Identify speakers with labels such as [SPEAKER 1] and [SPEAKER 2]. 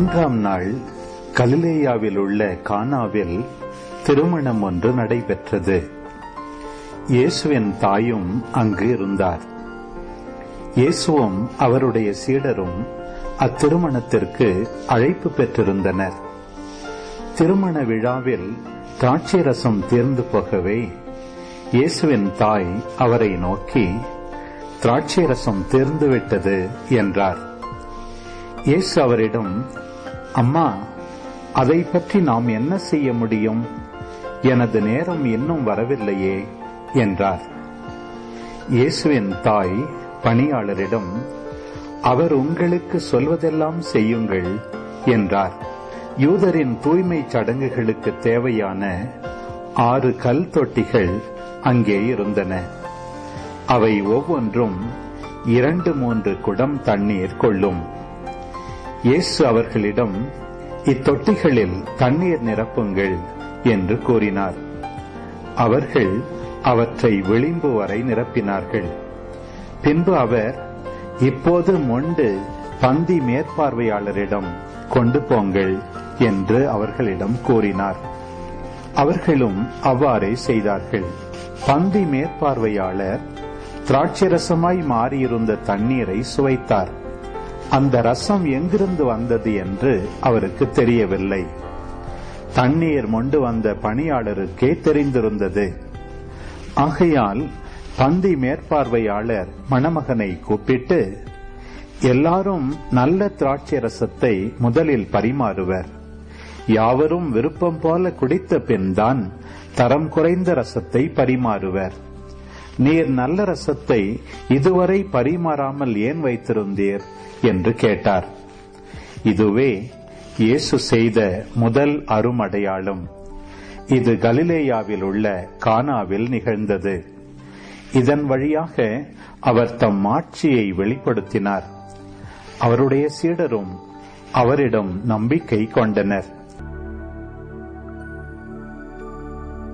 [SPEAKER 1] மூன்றாம் நாள் கலிலேயாவில் உள்ள கானாவில் திருமணம் ஒன்று நடைபெற்றது. இயேசுவின் தாயும் அங்கு இருந்தார். இயேசுவும் அவருடைய சீடரும் அத்திருமணத்திற்கு அழைப்பு பெற்றிருந்தனர். திருமண விழாவில் திராட்சை ரசம் தீர்ந்து போகவே இயேசுவின் தாய் அவரை நோக்கி திராட்சை ரசம் தீர்ந்துவிட்டது என்றார். இயேசு அவரிடம் அம்மா அதை பற்றி நாம் என்ன செய்ய முடியும்? எனது நேரம் இன்னும் வரவில்லையே என்றார். இயேசுவின் தாய் பணியாளரிடம் அவர் உங்களுக்கு சொல்வதெல்லாம் செய்யுங்கள் என்றார். யூதரின் தூய்மை சடங்குகளுக்கு தேவையான ஆறு கல் தொட்டிகள் அங்கே இருந்தன. அவை ஒவ்வொன்றும் இரண்டு மூன்று குடம் தண்ணீர் கொள்ளும். இயேசு அவர்களிடம் இத்தொட்டிகளில் தண்ணீர் நிரப்புங்கள் என்று கூறினார். அவர்கள் அவற்றை விளிம்பு வரை நிரப்பினார்கள். பின்பு அவர் இப்போது மொண்டு பந்தி மேற்பார்வையாளரிடம் கொண்டு போங்கள் என்று அவர்களிடம் கூறினார். அவர்களும் அவ்வாறே செய்தார்கள். பந்தி மேற்பார்வையாளர் திராட்சரசமாய் மாறியிருந்த தண்ணீரை சுவைத்தார். அந்த ரசம் எங்கிருந்து வந்தது என்று அவருக்கு தெரியவில்லை. தண்ணீர் மொண்டு வந்த பணியாளருக்கே தெரிந்திருந்தது. ஆகையால் பந்தி மேற்பார்வையாளர் மணமகனை கூப்பிட்டு எல்லாரும் நல்ல திராட்சை ரசத்தை முதலில் பரிமாறுவர். யாவரும் விருப்பம் போல குடித்த பின்தான் தரம் குறைந்த ரசத்தை பரிமாறுவர். நீர் நல்ல ரசத்தை இதுவரை பரிமாறாமல் ஏன் வைத்திருந்தீர்? என்று கேட்டார். இதுவே இயேசு செய்த முதல் அருமடையாளம். இது கலிலேயாவில் உள்ள கானாவில் நிகழ்ந்தது. இதன் வழியாக அவர் தம் ஆட்சியை வெளிப்படுத்தினார். அவருடைய சீடரும் அவரிடம் நம்பிக்கை கொண்டனர்.